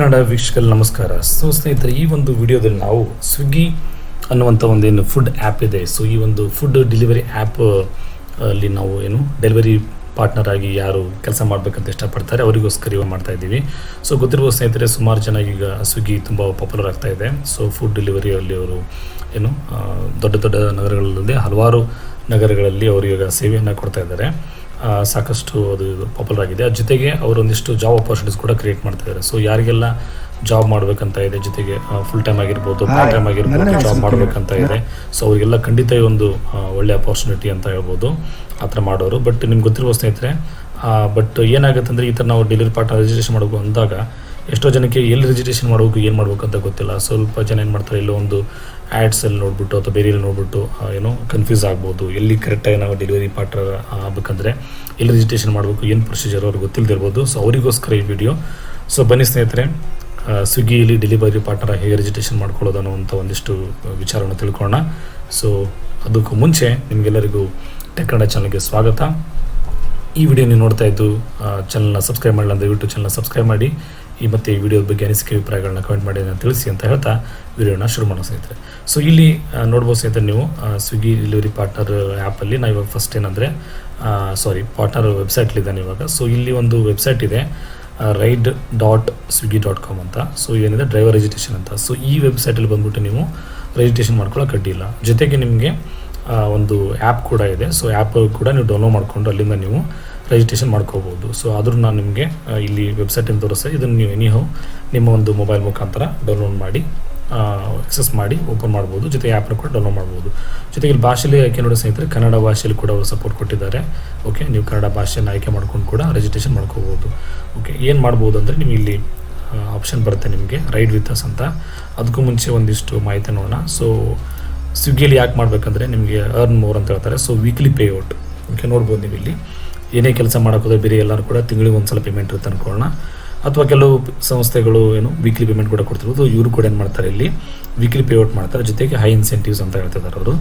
ಕನ್ನಡ ವೀಕ್ಷಕರಲ್ಲಿ ನಮಸ್ಕಾರ. ಸೊ ಸ್ನೇಹಿತರೆ, ಈ ಒಂದು ವಿಡಿಯೋದಲ್ಲಿ ನಾವು ಸ್ವಿಗ್ಗಿ ಅನ್ನುವಂಥ ಒಂದೇನು ಫುಡ್ ಆ್ಯಪ್ ಇದೆ. ಸೊ ಈ ಒಂದು ಫುಡ್ ಡೆಲಿವರಿ ಆ್ಯಪ್ ಅಲ್ಲಿ ನಾವು ಏನು ಡೆಲಿವರಿ ಪಾರ್ಟ್ನರ್ ಆಗಿ ಯಾರು ಕೆಲಸ ಮಾಡಬೇಕಂತ ಇಷ್ಟಪಡ್ತಾರೆ, ಅವರಿಗೋಸ್ಕರ ಇವಾಗ ಮಾಡ್ತಾ ಇದ್ದೀವಿ. ಸೊ ಗೊತ್ತಿರುವ ಸ್ನೇಹಿತರೆ, ಸುಮಾರು ಜನ ಈಗ ಸ್ವಿಗ್ಗಿ ತುಂಬ ಪಾಪ್ಯುಲರ್ ಆಗ್ತಾ ಇದೆ. ಸೊ ಫುಡ್ ಡೆಲಿವರಿಯಲ್ಲಿ ಅವರು ಏನು ದೊಡ್ಡ ದೊಡ್ಡ ನಗರಗಳಲ್ಲದೆ ಹಲವಾರು ನಗರಗಳಲ್ಲಿ ಅವರು ಇವಾಗ ಸೇವೆಯನ್ನು ಕೊಡ್ತಾ ಇದ್ದಾರೆ. ಸಾಕಷ್ಟು ಅದು ಪಾಪ್ಯುಲರ್ ಆಗಿದೆ. ಅದ್ರ ಜೊತೆಗೆ ಅವರೊಂದಿಷ್ಟು ಜಾಬ್ ಅಪರ್ಚುನಿಟೀಸ್ ಕೂಡ ಕ್ರಿಯೇಟ್ ಮಾಡ್ತಾ ಇದ್ದಾರೆ ಸೊ ಯಾರಿಗೆಲ್ಲ ಜಾಬ್ ಮಾಡಬೇಕಂತ ಇದೆ ಜೊತೆಗೆ ಫುಲ್ ಟೈಮ್ ಆಗಿರ್ಬೋದು ಪಾರ್ಟ್ ಟೈಮ್ ಆಗಿರ್ಬೋದು ಜಾಬ್ ಮಾಡಬೇಕಂತ ಇದೆ. ಸೊ ಅವರಿಗೆಲ್ಲ ಖಂಡಿತ ಈ ಒಂದು ಒಳ್ಳೆ ಅಪರ್ಚುನಿಟಿ ಅಂತ ಹೇಳ್ಬೋದು. ಆ ಥರ ಮಾಡೋರು. ಬಟ್ ನಿಮ್ಗೆ ಗೊತ್ತಿರುವ ಸ್ನೇಹಿತರೆ ಬಟ್ ಏನಾಗುತ್ತೆ ಅಂದರೆ ಈ ಥರ ನಾವು ಡೆಲಿವರಿ ಪಾರ್ಟ್ನರ್ ರಿಜಿಸ್ಟ್ರೇಷನ್ ಮಾಡಬೇಕು ಅಂದಾಗ ಎಷ್ಟೋ ಜನಕ್ಕೆ ಎಲ್ಲಿ ರಿಜಿಸ್ಟ್ರೇಷನ್ ಮಾಡಬೇಕು, ಏನು ಮಾಡಬೇಕು ಅಂತ ಗೊತ್ತಿಲ್ಲ. ಸ್ವಲ್ಪ ಜನ ಏನು ಮಾಡ್ತಾರೆ ಇಲ್ಲೋ ಒಂದು ಆ್ಯಡ್ಸಲ್ಲಿ ನೋಡ್ಬಿಟ್ಟು ಅಥವಾ ಬೇರೆ ನೋಡ್ಬಿಟ್ಟು ಏನೋ ಕನ್ಫ್ಯೂಸ್ ಆಗ್ಬೋದು. ಎಲ್ಲಿ ಕರೆಕ್ಟಾಗಿ ನಾವು ಡೆಲಿವರಿ ಪಾರ್ಟ್ನರ್ ಆಗಬೇಕಂದ್ರೆ ಎಲ್ಲಿ ರಿಜಿಸ್ಟ್ರೇಷನ್ ಮಾಡಬೇಕು, ಏನು ಪ್ರೊಸೀಜರ್ ಅವ್ರಿಗೆ ಗೊತ್ತಿಲ್ಲದಿರ್ಬೋದು ಸೊ ಅವರಿಗೋಸ್ಕರ ಈ ವಿಡಿಯೋ ಸೊ ಬನ್ನಿ ಸ್ನೇಹಿತರೆ ಸ್ವಿಗ್ಗಿಯಲ್ಲಿ ಡೆಲಿವರಿ ಪಾರ್ಟ್ನರ್ ಹೇಗೆ ರಿಜಿಸ್ಟ್ರೇಷನ್ ಮಾಡ್ಕೊಳ್ಳೋದು ಅನ್ನುವಂಥ ಒಂದಿಷ್ಟು ವಿಚಾರವನ್ನು ತಿಳ್ಕೊಳ್ಳೋಣ. ಸೊ ಅದಕ್ಕೂ ಮುಂಚೆ ನಿಮಗೆಲ್ಲರಿಗೂ ಟೆಕ್ ಕನ್ನಡ ಚಾನಲ್ಗೆ ಸ್ವಾಗತ. ಈ ವಿಡಿಯೋ ನೀವು ನೋಡ್ತಾ ಇದ್ದು ಚಾನಲ್ನ ಸಬ್ಸ್ಕ್ರೈಬ್ ಮಾಡಲ್ಲ ಅಂದರೆ ಯೂಟ್ಯೂಬ್ ಚಾನಲ್ನ ಸಬ್ಸ್ಕ್ರೈಬ್ ಮಾಡಿ. ಈ ಮತ್ತೆ ಈ ವಿಡಿಯೋದ ಬಗ್ಗೆ ಅನಿಸಿಕೆ ಅಭಿಪ್ರಾಯಗಳನ್ನ ಕಮೆಂಟ್ ಮಾಡಿ ಅಂತ ತಿಳಿಸಿ ಅಂತ ಹೇಳ್ತಾ ವಿಡಿಯೋನ ಶುರು ಮಾಡೋ ಸ್ನೇಹಿತರೆ. ಸೊ ಇಲ್ಲಿ ನೋಡ್ಬೋದು ಸ್ನೇಹಿತರೆ ನೀವು ಸ್ವಿಗ್ಗಿ ಡೆಲಿವರಿ ಪಾರ್ಟ್ನರ್ ಆ್ಯಪಲ್ಲಿ ನಾವು ಇವಾಗ ಫಸ್ಟ್ ಏನಂದರೆ ಸಾರಿ ಪಾರ್ಟ್ನರ್ ವೆಬ್ಸೈಟ್ಲಿದ್ದಾನೆ ಇವಾಗ. ಸೊ ಇಲ್ಲಿ ಒಂದು ವೆಬ್ಸೈಟ್ ಇದೆ ride dot Swiggy dot com ಅಂತ. ಸೊ ಏನಿದೆ? ಡ್ರೈವರ್ ರಿಜಿಸ್ಟ್ರೇಷನ್ ಅಂತ. ಸೊ ಈ ವೆಬ್ಸೈಟಲ್ಲಿ ಬಂದ್ಬಿಟ್ಟು ನೀವು ರಿಜಿಸ್ಟ್ರೇಷನ್ ಮಾಡ್ಕೊಳ್ಳೋಕೆ ಅಡ್ಡಿಲ್ಲ ಜೊತೆಗೆ ನಿಮಗೆ ಒಂದು ಆ್ಯಪ್ ಕೂಡ ಇದೆ. ಸೊ ಆ್ಯಪ್ ಕೂಡ ನೀವು ಡೌನ್ಲೋಡ್ ಮಾಡಿಕೊಂಡು ಅಲ್ಲಿಂದ ನೀವು ರಿಜಿಸ್ಟ್ರೇಷನ್ ಮಾಡ್ಕೋಬೋದು. ಸೊ ಆದರೂ ನಾನು ನಿಮಗೆ ಇಲ್ಲಿ ಇಲ್ಲಿ ವೆಬ್ಸೈಟಿಂದ ತೋರಿಸ್ತೇನೆ ಇದನ್ನು ನೀವು ಎನಿಹೌ ನಿಮ್ಮ ಒಂದು ಮೊಬೈಲ್ ಮುಖಾಂತರ ಡೌನ್ಲೋಡ್ ಮಾಡಿ ಎಕ್ಸೆಸ್ ಮಾಡಿ ಓಪನ್ ಮಾಡ್ಬೋದು. ಜೊತೆಗೆ ಆ್ಯಪ್ನ ಕೂಡ ಡೌನ್ಲೋಡ್ ಮಾಡ್ಬೋದು. ಜೊತೆಗೆ ಇಲ್ಲಿ ಭಾಷೆಯಲ್ಲಿ ಆಯ್ಕೆ ನೋಡಿ ಸ್ನೇಹಿತರೆ, ಕನ್ನಡ ಭಾಷೆಯಲ್ಲಿ ಕೂಡ ಅವರು ಸಪೋರ್ಟ್ ಕೊಟ್ಟಿದ್ದಾರೆ. ಓಕೆ ನೀವು ಕನ್ನಡ ಭಾಷೆಯನ್ನು ಆಯ್ಕೆ ಮಾಡ್ಕೊಂಡು ಕೂಡ ರಿಜಿಸ್ಟ್ರೇಷನ್ ಮಾಡ್ಕೋಬೋದು. ಓಕೆ ಏನು ಮಾಡ್ಬೋದು ಅಂದರೆ ನೀವು ಇಲ್ಲಿ ಆಪ್ಷನ್ ಬರುತ್ತೆ ನಿಮಗೆ ರೈಡ್ ವಿತ್ ಅಸ್ ಅಂತ. ಅದಕ್ಕೂ ಮುಂಚೆ ಒಂದಿಷ್ಟು ಮಾಹಿತಿ ನೋಡೋಣ. ಸೊ ಸ್ವಿಗ್ಗಿಯಲ್ಲಿ ಯಾಕೆ ಮಾಡಬೇಕಂದ್ರೆ ನಿಮಗೆ ಅರ್ನ್ ಮೋರ್ ಅಂತ ಹೇಳ್ತಾರೆ. So weekly pay out okay ನೋಡ್ಬೋದು ನೀವು ಇಲ್ಲಿ ಏನೇ ಕೆಲಸ ಮಾಡೋಕ್ಕೋದ್ರೆ ಬೇರೆ ಎಲ್ಲರೂ ಕೂಡ ತಿಂಗಳಿಗೆ ಒಂದು ಸಲ ಪೇಮೆಂಟ್ ಇರುತ್ತೆ ಅನ್ಕೊಳ್ಳೋಣ. ಅಥವಾ ಕೆಲವು ಸಂಸ್ಥೆಗಳು ಏನು ವೀಕ್ಲಿ ಪೇಮೆಂಟ್ ಕೂಡ ಕೊಡ್ತಿರೋದು ಇವರು ಕೂಡ ಏನು ಮಾಡ್ತಾರೆ ಇಲ್ಲಿ? ವೀಕ್ಲಿ ಪೇಔಟ್ ಮಾಡ್ತಾರೆ. ಜೊತೆಗೆ ಹೈ ಇನ್ಸೆಂಟಿವ್ಸ್ ಅಂತ ಹೇಳ್ತಿದ್ದಾರೆ ಅವರು.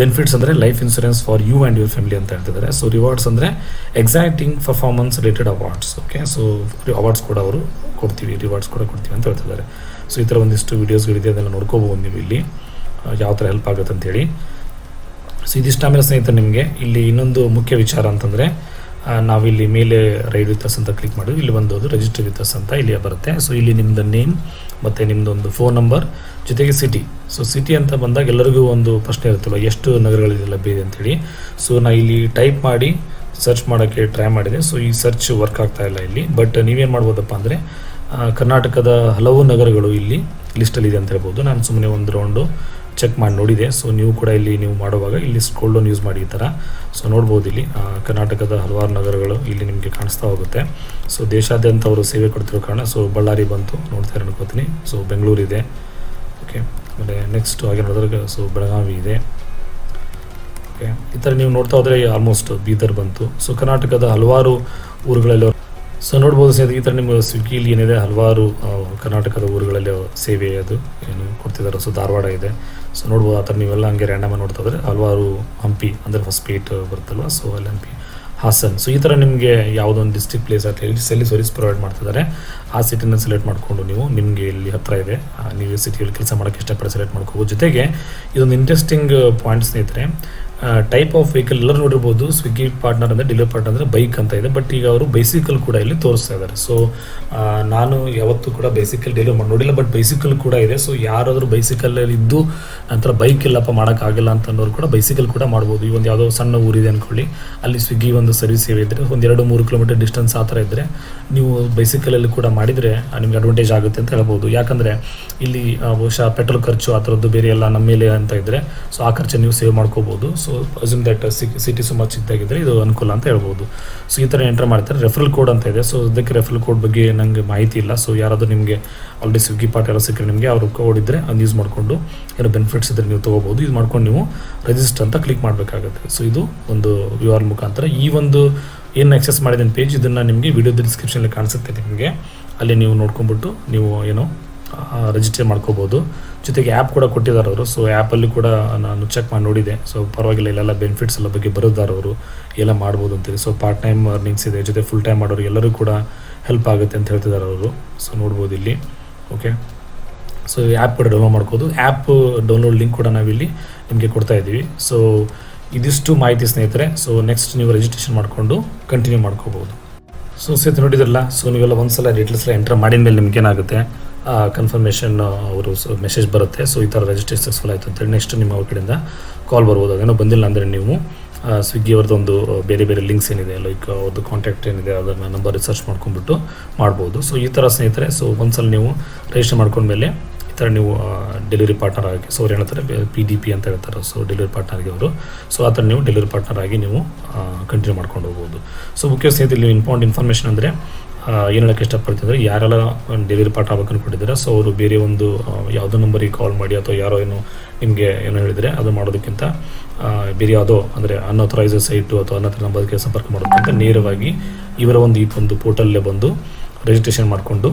ಬೆನಿಫಿಟ್ಸ್ ಅಂದರೆ life insurance for you and your family ಅಂತ ಹೇಳ್ತಿದ್ದಾರೆ. ಸೊ ರಿವಾರ್ಡ್ಸ್ ಅಂದರೆ exciting performance related awards okay so awards ಕೂಡ ಅವರು ಕೊಡ್ತೀವಿ ರಿವಾರ್ಡ್ಸ್ ಕೂಡ ಕೊಡ್ತೀವಿ ಅಂತ ಹೇಳ್ತಿದ್ದಾರೆ. ಸೊ ಈ ಥರ ಒಂದಿಷ್ಟು ವೀಡಿಯೋಸ್ಗಳಿದೆ ಅದೆಲ್ಲ ನೋಡ್ಕೋಬೋದು ನೀವು ಇಲ್ಲಿ. ಯಾವ ಥರ ಹೆಲ್ಪ್ ಆಗುತ್ತೆ ಅಂತೇಳಿ. ಸೊ ಇದಿಷ್ಟು ಆಮೇಲೆ ಸ್ನೇಹಿತರೆ ನಿಮಗೆ. ಇಲ್ಲಿ ಇನ್ನೊಂದು ಮುಖ್ಯ ವಿಚಾರ ಅಂತಂದರೆ ನಾವಿಲ್ಲಿ ಮೇಲೆ ರೈಡ್ ವಿತ್ ಅಸ್ ಅಂತ ಕ್ಲಿಕ್ ಮಾಡಿದ್ವಿ ಇಲ್ಲಿ ಒಂದು ರಿಜಿಸ್ಟರ್ ವಿತ್ ಅಸ್ ಅಂತ ಇಲ್ಲಿ ಬರುತ್ತೆ. ಸೊ ಇಲ್ಲಿ ನಿಮ್ಮದು ನೇಮ್ ಮತ್ತು ನಿಮ್ಮದೊಂದು ಫೋನ್ ನಂಬರ್ ಜೊತೆಗೆ ಸಿಟಿ ಸೊ ಸಿಟಿ ಅಂತ ಬಂದಾಗ ಎಲ್ಲರಿಗೂ ಒಂದು ಪ್ರಶ್ನೆ ಇರುತ್ತಲ್ಲ ಎಷ್ಟು ನಗರಗಳಿದೆ ಲಭ್ಯ ಇದೆ ಅಂತೇಳಿ. ಸೊ ನಾ ಇಲ್ಲಿ ಟೈಪ್ ಮಾಡಿ ಸರ್ಚ್ ಮಾಡೋಕ್ಕೆ ಟ್ರೈ ಮಾಡಿದೆ. ಸೊ ಈ ಸರ್ಚ್ ವರ್ಕ್ ಆಗ್ತಾ ಇಲ್ಲ ಇಲ್ಲಿ. ಬಟ್ ನೀವೇನು ಮಾಡ್ಬೋದಪ್ಪ ಅಂದರೆ ಕರ್ನಾಟಕದ ಹಲವು ನಗರಗಳು ಇಲ್ಲಿ ಲಿಸ್ಟಲ್ಲಿದೆ ಅಂತ ಹೇಳ್ಬೋದು. ನಾನು ಸುಮ್ಮನೆ ಒಂದು ರೌಂಡು ಚೆಕ್ ಮಾಡಿ ನೋಡಿದೆ. ಸೊ ನೀವು ಕೂಡ ಇಲ್ಲಿ ನೀವು ಮಾಡುವಾಗ ಇಲ್ಲಿ ಸ್ಕ್ರೋಲ್ ಡೌನ್ ಯೂಸ್ ಮಾಡಿ ಈ ಥರ ಸೊ ನೋಡ್ಬೋದು ಇಲ್ಲಿ. ಕರ್ನಾಟಕದ ಹಲವಾರು ನಗರಗಳು ಇಲ್ಲಿ ನಿಮಗೆ ಕಾಣಿಸ್ತಾ ಹೋಗುತ್ತೆ. ಸೊ ದೇಶಾದ್ಯಂತ ಅವರು ಸೇವೆ ಕೊಡ್ತಿರೋ ಕಾರಣ ಸೊ ಬಳ್ಳಾರಿ ಬಂತು. ನೋಡ್ತಾರೆ ಅನ್ಕೋತೀನಿ. ಸೊ ಬೆಂಗಳೂರು ಇದೆ. ಓಕೆ ಆಮೇಲೆ ನೆಕ್ಸ್ಟ್ ಹಾಗೆ ನೋಡಿದ್ರೆ ಸೊ ಬೆಳಗಾವಿ ಇದೆ. ಓಕೆ ಈ ಥರ ನೀವು ನೋಡ್ತಾ ಹೋದರೆ ಆಲ್ಮೋಸ್ಟ್ ಬೀದರ್ ಬಂತು. ಸೊ ಕರ್ನಾಟಕದ ಹಲವಾರು ಊರುಗಳಲ್ಲಿ ಸೊ ನೋಡ್ಬೋದು ಸರ್ ಈ ಥರ ನಿಮ್ಮ ಸ್ವಿಗ್ಗಿಲಿ ಏನಿದೆ, ಹಲವಾರು ಕರ್ನಾಟಕದ ಊರುಗಳಲ್ಲಿ ಸೇವೆ ಅದು, ಏನು ಕೊಡ್ತಿದ್ದಾರೆ ಸೊ ಧಾರವಾಡ ಇದೆ. ಸೊ ನೋಡ್ಬೋದು ಆ ಥರ ನೀವೆಲ್ಲ ಹಂಗೆ ರ್ಯಾಂಡಮ್ ನೋಡ್ತಾ ಇದ್ರೆ ಹಲವಾರು ಹಂಪಿ, ಅಂದರೆ ಹೊಸಪೇಟ್ ಬರುತ್ತಲ್ವ ಸೊ ಅಲ್ಲಿ ಹಂಪಿ, ಹಾಸನ್. ಸೊ ಈ ಥರ ನಿಮಗೆ ಯಾವುದೋ ಒಂದು ಡಿಸ್ಟ್ರಿಕ್ಟ್ ಪ್ಲೇಸ್ ಅಂತ ಹೇಳಿ ಸೆಲ್ಲಿ ಸರ್ವಿಸ್ ಪ್ರೊವೈಡ್ ಮಾಡ್ತಿದ್ದಾರೆ ಆ ಸಿಟಿನ ಸೆಲೆಕ್ಟ್ ಮಾಡಿಕೊಂಡು ನೀವು ನಿಮಗೆ ಇಲ್ಲಿ ಹತ್ತಿರ ಇದೆ. ನೀವು ಸಿಟಿಯಲ್ಲಿ ಕೆಲಸ ಮಾಡೋಕ್ಕೆ ಇಷ್ಟಪಟ್ಟು ಸೆಲೆಕ್ಟ್ ಮಾಡ್ಕೋಬೋದು. ಜೊತೆಗೆ, ಇದೊಂದು ಇಂಟ್ರೆಸ್ಟಿಂಗ್ ಪಾಯಿಂಟ್ ಸ್ನೇಹಿತರೆ ಟೈಪ್ ಆಫ್ ವೆಹಿಕಲ್ ಎಲ್ಲರೂ ನೋಡಿರ್ಬೋದು ಸ್ವಿಗ್ಗಿ ಪಾರ್ಟ್ನರ್ ಅಂದರೆ ಡೆಲಿವರಿ ಪಾರ್ಟ್ನರ್ ಅಂದರೆ ಬೈಕ್ ಅಂತ ಇದೆ. ಬಟ್ ಈಗ ಅವರು ಬೈಸಿಕಲ್ ಕೂಡ ಇಲ್ಲಿ ತೋರಿಸ್ತಾ ಇದ್ದಾರೆ. ಸೊ ನಾನು ಯಾವತ್ತೂ ಕೂಡ ಬೈಸಿಕಲ್ ಡೆಲಿವರಿ ಮಾಡಿ ನೋಡಿಲ್ಲ ಬಟ್ ಬೈಸಿಕಲ್ ಕೂಡ ಇದೆ. ಸೊ ಯಾರಾದರೂ ಬೈಸಿಕಲಲ್ಲಿ ಇದ್ದು ನಂತರ ಬೈಕ್ ಇಲ್ಲಪ್ಪ ಮಾಡೋಕ್ಕಾಗಲ್ಲ ಅನ್ನೋರು ಕೂಡ ಬೈಸಿಕಲ್ ಕೂಡ ಮಾಡ್ಬೋದು. ಈ ಒಂದು ಯಾವುದೋ ಸಣ್ಣ ಊರಿದೆ ಅಂದ್ಕೊಳ್ಳಿ ಅಲ್ಲಿ ಸ್ವಿಗ್ಗಿ ಒಂದು ಸರ್ವಿಸ್ ಸೇವೆ ಇದ್ದರೆ ಒಂದು ಎರಡು ಮೂರು ಕಿಲೋಮೀಟರ್ ಡಿಸ್ಟೆನ್ಸ್ ಆ ಥರ ಇದ್ದರೆ ನೀವು ಬೈಸಿಕಲಲ್ಲಿ ಕೂಡ ಮಾಡಿದರೆ ನಿಮಗೆ ಅಡ್ವಾಂಟೇಜ್ ಆಗುತ್ತೆ ಅಂತ ಹೇಳ್ಬೋದು. ಯಾಕಂದರೆ ಇಲ್ಲಿ ಬಹುಶಃ ಪೆಟ್ರೋಲ್ ಖರ್ಚು ಆ ಥರದ್ದು ಬೇರೆ ಎಲ್ಲ ನಮ್ಮ ಮೇಲೆ ಅಂತ ಇದ್ದರೆ ಸೊ ಆ ಖರ್ಚು ನೀವು ಸೇವ್ ಮಾಡ್ಕೋಬೋದು. ಸೊ ಅಸ್ಯೂಮ್ ದಟ್ ಸಿಟಿ ಸುಮಾರು ಚಿಕ್ಕದಾಗಿದ್ದರೆ ಇದು ಅನುಕೂಲ ಅಂತ ಹೇಳ್ಬೋದು. ಸೊ ಈ ಥರ ಎಂಟರ್ ಮಾಡ್ತಾರೆ. ರೆಫರಲ್ ಕೋಡ್ ಅಂತ ಇದೆ. ಸೊ ಅದಕ್ಕೆ ರೆಫರಲ್ ಕೋಡ್ ಬಗ್ಗೆ ನನಗೆ ಮಾಹಿತಿ ಇಲ್ಲ. ಸೊ ಯಾರಾದರೂ ನಿಮಗೆ ಆಲ್ರೆಡಿ ಸ್ವಿಗ್ಗಿ ಪಾರ್ಟ್ ಎಲ್ಲ ಸಿಕ್ಕರೆ ನಿಮಗೆ ಅವರು ಕೋಡ್ ಇದ್ದರೆ ಅದನ್ನ ಯೂಸ್ ಮಾಡಿಕೊಂಡು ಏನೋ ಬೆನಿಫಿಟ್ಸ್ ಇದ್ದರೆ ನೀವು ತೊಗೋಬೋದು ಇದು ಮಾಡ್ಕೊಂಡು ನೀವು ರಿಜಿಸ್ಟರ್ ಅಂತ ಕ್ಲಿಕ್ ಮಾಡಬೇಕಾಗುತ್ತೆ. ಸೊ ಇದು ಒಂದು ಯು ಆರ್ ಮುಖಾಂತರ. ಈ ಒಂದು ಏನು ಆಕ್ಸೆಸ್ ಮಾಡಿದ ಪೇಜ್ ಇದನ್ನು ನಿಮಗೆ ವಿಡಿಯೋದ ಡಿಸ್ಕ್ರಿಪ್ಷನಲ್ಲಿ ಕಾಣಿಸುತ್ತೆ ನಿಮಗೆ. ಅಲ್ಲಿ ನೀವು ನೋಡ್ಕೊಂಬಿಟ್ಟು ನೀವು ಏನೋ ರಿಜಿಸ್ಟರ್ ಮಾಡ್ಕೋಬೋದು. ಜೊತೆಗೆ ಆ್ಯಪ್ ಕೂಡ ಕೊಟ್ಟಿದ್ದಾರೆ ಅವರು. ಸೊ ಆ್ಯಪಲ್ಲಿ ಕೂಡ ನಾನು ಚೆಕ್ ಮಾಡಿ ನೋಡಿದೆ. ಸೊ ಪರವಾಗಿಲ್ಲ, ಇಲ್ಲೆಲ್ಲ ಬೆನಿಫಿಟ್ಸ್ ಎಲ್ಲ ಬಗ್ಗೆ ಬರೋದಾರ ಅವರು. ಎಲ್ಲ ಮಾಡ್ಬೋದು ಅಂತೇಳಿ ಸೊ ಪಾರ್ಟ್ ಟೈಮ್ ಅರ್ನಿಂಗ್ಸ್ ಇದೆ. ಜೊತೆ ಫುಲ್ ಟೈಮ್ ಮಾಡೋರು ಎಲ್ಲರೂ ಕೂಡ ಹೆಲ್ಪ್ ಆಗುತ್ತೆ ಅಂತ ಹೇಳ್ತಿದ್ದಾರೆ ಅವರು. ಸೊ ನೋಡ್ಬೋದು ಇಲ್ಲಿ. ಓಕೆ ಸೊ ಆ್ಯಪ್ ಕೂಡ ಡೌನ್ಲೋಡ್ ಮಾಡ್ಬೋದು. ಆ್ಯಪ್ ಡೌನ್ಲೋಡ್ ಲಿಂಕ್ ಕೂಡ ನಾವಿಲ್ಲಿ ನಿಮಗೆ ಕೊಡ್ತಾ ಇದ್ದೀವಿ. ಸೊ ಇದಿಷ್ಟು ಮಾಹಿತಿ ಸ್ನೇಹಿತರೆ. ಸೊ ನೆಕ್ಸ್ಟ್ ನೀವು ರಿಜಿಸ್ಟ್ರೇಷನ್ ಮಾಡಿಕೊಂಡು ಕಂಟಿನ್ಯೂ ಮಾಡ್ಕೋಬೋದು. ಸೊ ಸೇತು ನೋಡಿದ್ರಲ್ಲ? ಸೊ ನೀವೆಲ್ಲ ಒಂದ್ಸಲ ಡೀಟೇಲ್ಸ್ ಎಲ್ಲ ಎಂಟರ್ ಮಾಡಿದ ಮೇಲೆ ನಿಮ್ಗೆ ಏನಾಗುತ್ತೆ? ಕನ್ಫರ್ಮೇಷನ್ ಅವರು ಮೆಸೇಜ್ ಬರುತ್ತೆ. ಸೊ ಈ ಥರ ರಿಜಿಸ್ಟ್ರೇಷನ್ ಸಕ್ಸಸ್ಫುಲ್ ಆಯಿತು ಅಂತೇಳಿ ನೆಕ್ಸ್ಟ್ ನಿಮ್ಮ ಅವ್ರ ಕಡೆಯಿಂದ ಕಾಲ್ ಬರ್ಬೋದು. ಅದೇನೋ ಬಂದಿಲ್ಲ ಅಂದರೆ ನೀವು ಸ್ವಿಗ್ಗಿ ಒಂದು ಬೇರೆ ಬೇರೆ ಲಿಂಕ್ಸ್ ಏನಿದೆ ಲೈಕ್ ಅವ್ರದ್ದು ಕಾಂಟ್ಯಾಕ್ಟ್ ಏನಿದೆ, ಅದನ್ನು ನಂಬರ್ ರಿಸರ್ಚ್ ಮಾಡ್ಕೊಂಡ್ಬಿಟ್ಟು ಮಾಡ್ಬೋದು. ಸೊ ಈ ಥರ ಸ್ನೇಹಿತರೆ ಸೊ ಒಂದ್ಸಲ ನೀವು ರಿಜಿಸ್ಟರ್ ಮಾಡ್ಕೊಂಡ್ಮೇಲೆ ಈ ಥರ ನೀವು ಡೆಲಿವರಿ ಪಾರ್ಟ್ನರ್ ಆಗಿ ಸೊ ಅವ್ರು ಏನಂತಾರೆ ಪಿ ಡಿ ಪಿ ಅಂತ ಹೇಳ್ತಾರೆ. ಸೊ ಡೆಲಿವರಿ ಪಾರ್ಟ್ನರ್ಗೆ ಅವರು. ಸೊ ಆ ಥರ ನೀವು ಡೆಲಿವರಿ ಪಾರ್ಟ್ನರ್ ಆಗಿ ನೀವು ಕಂಟಿನ್ಯೂ ಮಾಡ್ಕೊಂಡು ಹೋಗ್ಬೋದು. ಸೊ ಮುಖ್ಯ ಸ್ನೇಹಿತರೆ, ಇಲ್ಲಿ ಇಂಪಾರ್ಟೆಂಟ್ ಇನ್ಫಾರ್ಮೇಷನ್ ಅಂದರೆ ಏನು ಹೇಳೋಕ್ಕೆ ಇಷ್ಟಪಡ್ತಿದ್ರೆ ಯಾರೆಲ್ಲ ಡೆಲಿವರಿ ಪಾರ್ಟ್ ಆಗ್ಬೇಕು ಅನ್ಕೊಂಡಿದ್ದೀರಾ ಸೊ ಅವರು ಬೇರೆ ಒಂದು ಯಾವುದೋ ನಂಬರಿಗೆ ಕಾಲ್ ಮಾಡಿ ಅಥವಾ ಯಾರೋ ಏನು ನಿಮಗೆ ಏನೋ ಹೇಳಿದರೆ ಅದು ಮಾಡೋದಕ್ಕಿಂತ ಬೇರೆ ಯಾವುದೋ ಅಂದರೆ ಅನ್ಅಥರೈಸ್ ಸೈಟು ಅಥವಾ ಅನ್ನತ್ರ ನಂಬರ್ಗೆ ಸಂಪರ್ಕ ಮಾಡೋದಕ್ಕಿಂತ ನೇರವಾಗಿ ಇವರ ಒಂದು ಈ ಒಂದು ಪೋರ್ಟಲ್ಲೇ ಬಂದು ರಿಜಿಸ್ಟ್ರೇಷನ್ ಮಾಡಿಕೊಂಡು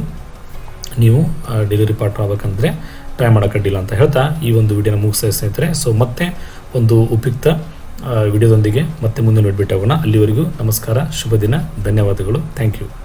ನೀವು ಡೆಲಿವರಿ ಪಾರ್ಟ್ ಆಗ್ಬೇಕಂದ್ರೆ ಟ್ರೈ ಮಾಡೋಕ್ಕಡ್ಡಿಲ್ಲ ಅಂತ ಹೇಳ್ತಾ ಈ ಒಂದು ವಿಡಿಯೋನ ಮುಗಿಸ್ತಾ ಸ್ನೇಹಿತರೆ. ಸೊ ಮತ್ತೆ ಒಂದು ಉಪಯುಕ್ತ ವಿಡಿಯೋದೊಂದಿಗೆ ಮತ್ತೆ ಮುಂದೆ ನೋಡ್ಬಿಟ್ಟಾಗೋಣ ಅಲ್ಲಿವರೆಗೂ ನಮಸ್ಕಾರ, ಶುಭ ದಿನ, ಧನ್ಯವಾದಗಳು. Thank you